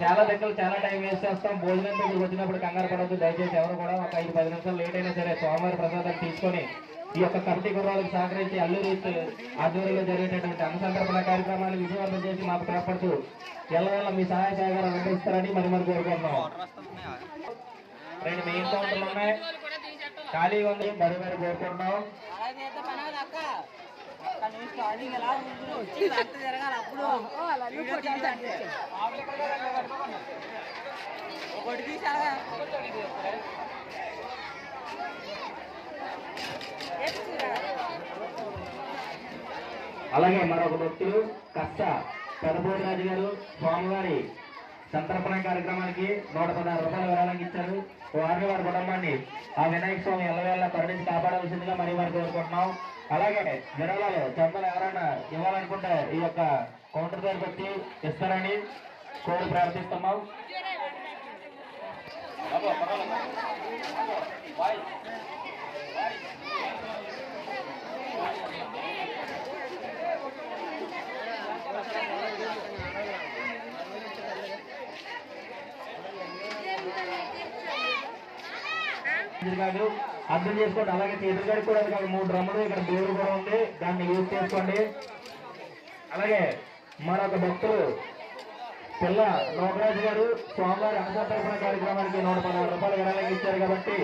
చాలా దగ్గర చాలా టైం వేస్ట్ చేస్తాం. భోజనం దగ్గరికి వచ్చినప్పుడు కంగారు పడవద్దు దయచేసి ఎవరు కూడా ఒక ఐదు పది నిమిషాలు లేట్ అయినా సరే స్వామివారి ప్రసాదాలు తీసుకొని ఈ యొక్క కమిటీ కుర్రాలకు సహకరించి అల్లూరి ఆధ్వర్యంలో జరిగేటటువంటి అన్నసంతర్పణ కార్యక్రమాలు విజయవంతం చేసి మాకు తోడ్పడుతూ ఎల్లవల్ల మీ సహాయ సహకారం అందిస్తారని మరి మరి కోరుకుంటున్నాం. రెండు మెయిన్ కౌంటర్లు ఉన్నాయి. ఖాళీగా ఉంది. మరి మరి కోరుకుంటున్నాం. స్టార్టింగ్ ఎలా ఉంటుంది వచ్చి అంత జరగాలి అప్పుడు. అలాగే మరొక భక్తులు కష్ట పెదపూడి రాజు గారు స్వామివారి సంతర్పణ కార్యక్రమానికి నూట పదహారు రూపాయలు విరాళంగా ఇచ్చారు. వారిని వారి కుటుంబాన్ని ఆ వినాయక స్వామి ఎల్లవేళ కరుణించి కాపాడవలసిందిగా మరి వారు కోరుకుంటున్నాం. అలాగే విరాళాలు చందలు ఎవరైనా ఇవ్వాలనుకుంటే ఈ యొక్క కౌంటర్ దగ్గరికి వచ్చి ఇస్తారని కోరి ప్రార్థిస్తున్నాం. కాదు అర్థం చేసుకోండి. అలాగే చేతులు కూడా మూడు డ్రమ్ములు ఇక్కడ దేవుడు కూడా ఉంది. దాన్ని యూజ్ చేసుకోండి. అలాగే మరొక భక్తులు పిల్ల లోకరాజు గారు స్వామివారి అన్నసంతర్పణ కార్యక్రమానికి నూట పదహారు రూపాయలు విరాళంగా ఇచ్చారు కాబట్టి